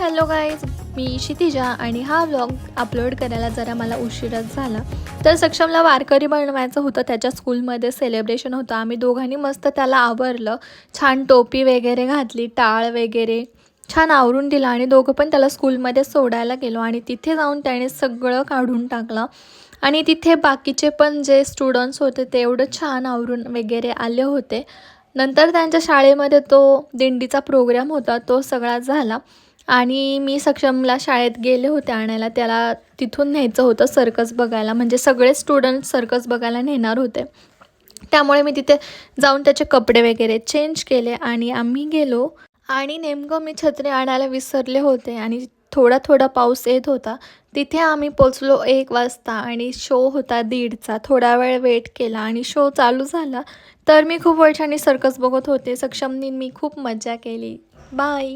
Hello guys मी क्षितिजा आणि हा vlog upload करायला जरा मला उशीरच झाला. तर सक्षमला वारकरी बनवायचं होतं त्याच्या स्कूलमध्ये सेलिब्रेशन होतं. आम्ही दोघांनी मस्त त्याला आवरलं. छान टोपी वगैरे घातली टाळ वगैरे. छान आवरून दिलं आणि दोघं पण त्याला स्कूलमध्ये सोडायला गेलो आणि तिथे जाऊन त्याने सगळं काढून टाकलं. आणि तिथे बाकीचे पण जे स्टुडंट्स होते ते एवढं छान आवरून वगैरे आले होते. नंतर त्यांच्या शाळेमध्ये तो दिंडीचा प्रोग्राम होता तो सगळा झाला. आणि मी सक्षमला शाळेत गेले होते आणायला. त्याला तिथून न्यायचं होतं सर्कस बघायला. म्हणजे सगळे स्टुडंट सर्कस बघायला नेणार होते. त्यामुळे मी तिथे जाऊन त्याचे कपडे वगैरे चेंज केले आणि आम्ही गेलो. आणि नेमकं मी छत्री आणायला विसरले होते आणि थोडा थोडा पाऊस येत होता. तिथे आम्ही पोचलो एक वाजता आणि शो होता दीडचा. थोडा वेळ वेट केला आणि शो चालू झाला. तर मी खूप वर्षांनी सर्कस बघत होते. सक्षमनी मी खूप मजा केली. बाय